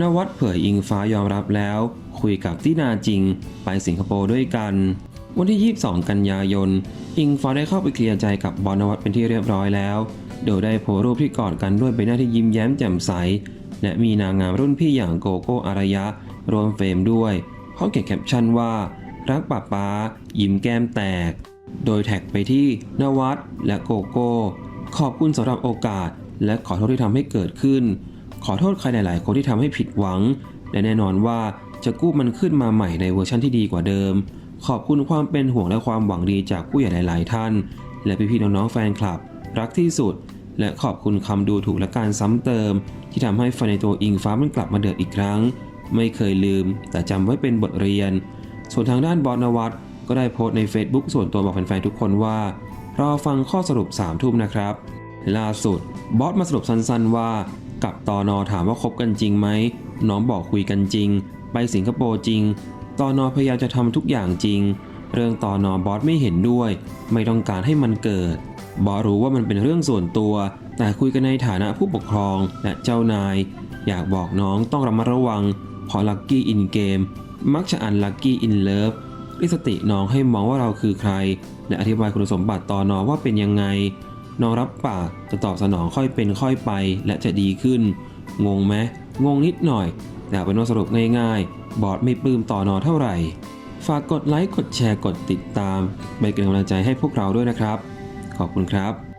นวัดเผยอิงฟ้ายอมรับแล้ว คุยกับตินาจริง ไปสิงคโปร์ด้วยกัน วันที่ 22 กันยายน อิงฟ้าได้เข้าไปเคลียร์ใจกับบอลนวัดเป็นที่เรียบร้อยแล้ว โดยได้โพสรูปที่กอดกันด้วยใบหน้าที่ยิ้มแย้มแจ่มใส และมีนางงามรุ่นพี่อย่างโกโก้อารยะรวมเฟรมด้วยพร้อมเขียนแคปชั่นว่า รักป้าป๊ายิ้มแก้มแตก โดยแท็กไปที่นวัดและโกโก้ ขอบคุณสำหรับโอกาส และขอโทษที่ทำให้เกิดขึ้น ขอโทษใครหลาย ๆ คนที่ทำให้ผิดหวัง และแน่นอนว่าจะกู้มันขึ้นมาใหม่ในเวอร์ชันที่ดีกว่าเดิม ขอบคุณความเป็นห่วงและความหวังดีจากผู้ใหญ่หลาย ๆ ท่าน และพี่ ๆ น้อง ๆ แฟนคลับ รักที่สุด และขอบคุณคำดูถูกและการซ้ำเติม ที่ทำให้ไฟในตัวอิงฟ้ามันกลับมาเดือดอีกครั้ง ไม่เคยลืม แต่จำไว้เป็นบทเรียน ส่วนทางด้านบอสนวัตก็ได้โพสต์ใน Facebook ส่วนตัวบอกแฟน ๆ ทุกคนว่ารอฟังข้อสรุป3ทุ่มนะครับล่าสุดบอสมาสรุปสั้น ๆ ว่า กับตอนอถามว่าคบกันจริงไหมน้องบอกคุยกันจริง ไปสิงคโปร์จริงตอนอพยายามจะทำทุกอย่างจริง เรื่องตอนอบอสไม่เห็นด้วย ไม่ต้องการให้มันเกิด บอสรู้ว่ามันเป็นเรื่องส่วนตัว แต่คุยกันในฐานะผู้ปกครองและเจ้านาย อยากบอกน้องต้องระมัดระวังพราะลัคกี้อินเกมมักจะอ่านลัคกี้อินเลิฟรียกสติน้องให้มองว่าเราคือใคร และอธิบายคุณสมบัติตอนอว่าเป็นยังไง น้องรับปากจะตอบสนองค่อยเป็นค่อยไปและจะดีขึ้น งงไหมงงนิดหน่อย แต่เอาเป็นว่าสรุปง่ายๆ บอดไม่ปลื้มต่อนอเท่าไหร่ ฝากกดไลค์กดแชร์กดติดตามเป็นกำลังใจให้พวกเราด้วยนะครับ ขอบคุณครับ